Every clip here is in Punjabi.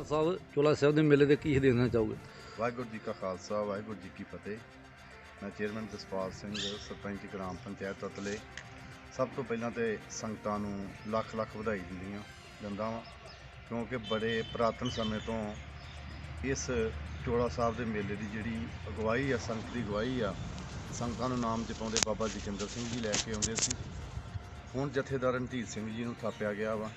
ਸਾਹਿਬ ਚੋਲਾ ਸਾਹਿਬ ਦੇ ਮੇਲੇ ਦੇ ਕੀ ਦੇਖਣਾ ਚਾਹੋਗੇ? ਵਾਹਿਗੁਰੂ ਜੀ ਕਾ ਖਾਲਸਾ, ਵਾਹਿਗੁਰੂ ਜੀ ਕੀ ਫਤਿਹ। ਮੈਂ ਚੇਅਰਮੈਨ ਜਸਪਾਲ ਸਿੰਘ, ਸਰਪੰਚ ਗ੍ਰਾਮ ਪੰਚਾਇਤ ਤਤਲੇ। ਸਭ ਤੋਂ ਪਹਿਲਾਂ ਤੇ ਸੰਗਤਾਂ ਨੂੰ ਲੱਖ ਲੱਖ ਵਧਾਈ ਦਿੰਦੀਆਂ ਦਿੰਦਾ ਵਾਂ, ਕਿਉਂਕਿ ਬੜੇ ਪੁਰਾਤਨ ਸਮੇਂ ਤੋਂ ਇਸ ਚੋਲਾ ਸਾਹਿਬ ਦੇ ਮੇਲੇ ਦੀ ਜਿਹੜੀ ਅਗਵਾਈ ਆ, ਸੰਗਤ ਦੀ ਅਗਵਾਈ ਆ, ਸੰਗਤਾਂ ਨੂੰ ਨਾਮ ਜਪਾਉਂਦੇ ਬਾਬਾ ਜਤਿੰਦਰ ਸਿੰਘ ਜੀ ਲੈ ਕੇ ਆਉਂਦੇ ਸੀ। ਹੁਣ ਜਥੇਦਾਰ ਰਣਧੀਰ ਸਿੰਘ ਜੀ ਨੂੰ ਥਾਪਿਆ ਗਿਆ ਵਾ।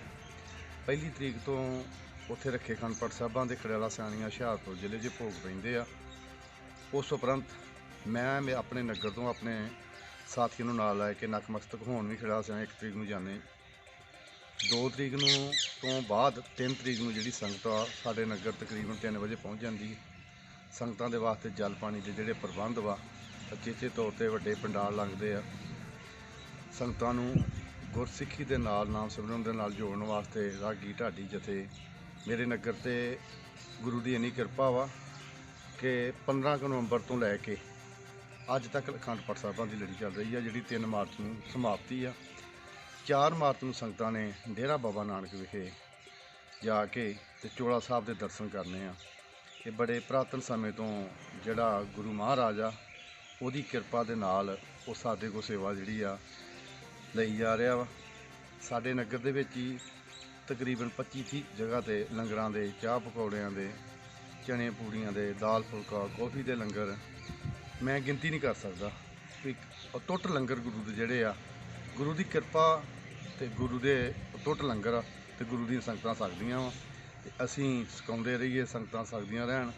ਪਹਿਲੀ ਤਰੀਕ ਤੋਂ ਉੱਥੇ ਰੱਖੇ ਖੰਡਪੜ ਸਾਹਿਬਾਂ ਦੇ ਖੜਿਆਲਾ ਸਿਆਣੀਆਂ ਹੁਸ਼ਿਆਰਪੁਰ ਜ਼ਿਲ੍ਹੇ 'ਚ ਭੋਗ ਪੈਂਦੇ ਆ। ਉਸ ਉਪਰੰਤ ਮੈਂ ਮੈਂ ਆਪਣੇ ਨਗਰ ਤੋਂ ਆਪਣੇ ਸਾਥੀਆਂ ਨੂੰ ਨਾਲ ਲੈ ਕੇ ਨਕਮਸਤਕ ਹੋਣ ਵੀ ਖੜਿਆਲਾ ਸਿਆ ਇੱਕ ਤਰੀਕ ਨੂੰ ਜਾਂਦੇ 2 ਤਰੀਕ ਨੂੰ ਤੋਂ ਬਾਅਦ 3 ਤਰੀਕ ਨੂੰ ਜਿਹੜੀ ਸੰਗਤ ਆ, ਸਾਡੇ ਨਗਰ ਤਕਰੀਬਨ 3 ਵਜੇ ਪਹੁੰਚ ਜਾਂਦੀ। ਸੰਗਤਾਂ ਦੇ ਵਾਸਤੇ ਜਲ ਪਾਣੀ ਦੇ ਜਿਹੜੇ ਪ੍ਰਬੰਧ ਵਾ ਅਚੇਚੇ ਤੌਰ ਤੇ ਵੱਡੇ ਪੰਡਾਲ ਲੱਗਦੇ ਆ। ਸੰਗਤਾਂ ਨੂੰ ਗੁਰਸਿੱਖੀ ਦੇ ਨਾਲ, ਨਾਮ ਸਿਮਰਨ ਦੇ ਨਾਲ ਜੋੜਨ ਵਾਸਤੇ ਰਾਗੀ ਢਾਡੀ ਜਥੇ ਮੇਰੇ ਨਗਰ ਤੇ ਗੁਰੂ ਦੀ ਇੰਨੀ ਕਿਰਪਾ ਵਾ ਕਿ 15 ਕੁ ਨਵੰਬਰ ਤੋਂ ਲੈ ਕੇ ਅੱਜ ਤੱਕ ਅਖੰਡ ਪਾਠ ਸਾਹਿਬਾਂ ਦੀ ਲੜੀ ਚੱਲ ਰਹੀ ਆ, ਜਿਹੜੀ 3 ਮਾਰਚ ਨੂੰ ਸਮਾਪਤੀ ਆ। 4 ਮਾਰਚ ਨੂੰ ਸੰਗਤਾਂ ਨੇ ਡੇਰਾ ਬਾਬਾ ਨਾਨਕ ਵਿਖੇ ਜਾ ਕੇ ਤੇ ਚੋਲਾ ਸਾਹਿਬ ਦੇ ਦਰਸ਼ਨ ਕਰਨੇ ਆ। ਇਹ ਬੜੇ ਪ੍ਰਾਤਨ ਸਮੇਂ ਤੋਂ ਜਿਹੜਾ ਗੁਰੂ ਮਹਾਰਾਜ ਆ, ਉਹਦੀ ਕਿਰਪਾ ਦੇ ਨਾਲ ਉਹ ਸਾਡੇ ਕੋ ਸੇਵਾ ਜਿਹੜੀ ਆ ਲਈ ਜਾ ਰਿਹਾ ਵਾ। ਸਾਡੇ ਨਗਰ ਦੇ ਵਿੱਚ ਹੀ ਤਕਰੀਬਨ 25 30 ਜਗ੍ਹਾ ਤੇ ਲੰਗਰਾਂ ਦੇ, ਚਾਹ ਪਕੌੜਿਆਂ ਦੇ ਚਣੇ ਪੂੜੀਆਂ ਦੇ, ਦਾਲ ਫੁਲਕਾ, ਕੌਫੀ ਦੇ ਲੰਗਰ। ਮੈਂ ਗਿਣਤੀ ਨਹੀਂ ਕਰ ਸਕਦਾ। ਵੀ ਟੁੱਟ ਲੰਗਰ ਗੁਰੂ ਦੇ ਜਿਹੜੇ ਆ, ਗੁਰੂ ਦੀ ਕਿਰਪਾ ਤੇ ਗੁਰੂ ਦੇ ਟੁੱਟ ਲੰਗਰ ਆ ਤੇ ਗੁਰੂ ਦੀਆਂ ਸੰਗਤਾਂ ਸਕਦੀਆਂ ਵਾ। ਤੇ ਅਸੀਂ ਸਿਖਾਉਂਦੇ ਰਹੀਏ, ਸੰਗਤਾਂ ਸਕਦੀਆਂ ਰਹਿਣ,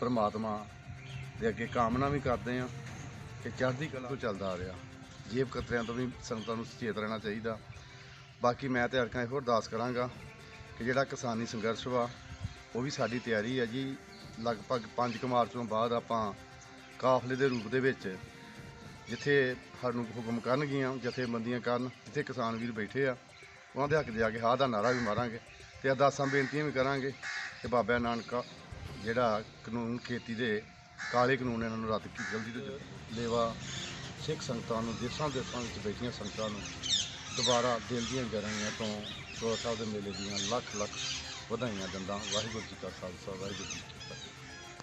ਪ੍ਰਮਾਤਮਾ ਦੇ ਅੱਗੇ ਕਾਮਨਾ ਵੀ ਕਰਦੇ ਆ ਕਿ ਚੜ੍ਹਦੀ ਕਲਾ ਤੋਂ ਚੱਲਦਾ ਆ ਰਿਹਾ। ਜੇਬ ਕਤਰਿਆਂ ਤੋਂ ਵੀ ਸੰਗਤਾਂ ਨੂੰ ਸੁਚੇਤ ਰਹਿਣਾ ਚਾਹੀਦਾ। ਬਾਕੀ ਮੈਂ ਤੇ ਹਰਕਾਂ ਇਹੋ ਅਰਦਾਸ ਕਰਾਂਗਾ ਕਿ ਜਿਹੜਾ ਕਿਸਾਨੀ ਸੰਘਰਸ਼ ਵਾ, ਉਹ ਵੀ ਸਾਡੀ ਤਿਆਰੀ ਹੈ ਜੀ। ਲਗਭਗ 5 ਮਾਰਚ ਤੋਂ ਬਾਅਦ ਆਪਾਂ ਕਾਫਲੇ ਦੇ ਰੂਪ ਦੇ ਵਿੱਚ ਜਿੱਥੇ ਸਾਨੂੰ ਹੁਕਮ ਕਰਨਗੀਆਂ, ਜਥੇਬੰਦੀਆਂ ਕਰਨ, ਜਿੱਥੇ ਕਿਸਾਨ ਵੀਰ ਬੈਠੇ ਆ, ਉਹਨਾਂ ਦੇ ਹੱਕ 'ਚ ਜਾ ਕੇ ਹਾਂ ਦਾ ਨਾਰਾ ਵੀ ਮਾਰਾਂਗੇ ਤੇ ਅਰਦਾਸਾਂ ਬੇਨਤੀਆਂ ਵੀ ਕਰਾਂਗੇ ਕਿ ਬਾਬਾ ਨਾਨਕਾ ਜਿਹੜਾ ਕਾਨੂੰਨ, ਖੇਤੀ ਦੇ ਕਾਲੇ ਕਾਨੂੰਨ ਇਹਨਾਂ ਨੂੰ ਰੱਦ ਕੀ ਜਲਦੀ ਤੋਂ ਜਲਦੀ ਲੇਵਾ ਸਿੱਖ ਸੰਗਤਾਂ ਨੂੰ, ਦੇਸ਼ਾਂ ਦੇਸ਼ਾਂ ਵਿੱਚ ਬੈਠੀਆਂ ਸੰਗਤਾਂ ਨੂੰ ਦੁਬਾਰਾ ਦਿਲ ਦੀਆਂ ਗਹਿਰਾਈਆਂ ਤੋਂ ਚੋਲਾ ਸਾਹਿਬ ਦੇ ਮੇਲੇ ਦੀਆਂ ਲੱਖ ਲੱਖ ਵਧਾਈਆਂ ਦਿੰਦਾ ਵਾਹਿਗੁਰੂ ਜੀ ਕਾ ਖਾਲਸਾ, ਵਾਹਿਗੁਰੂ ਜੀ ਕੀ ਫਤਿਹ।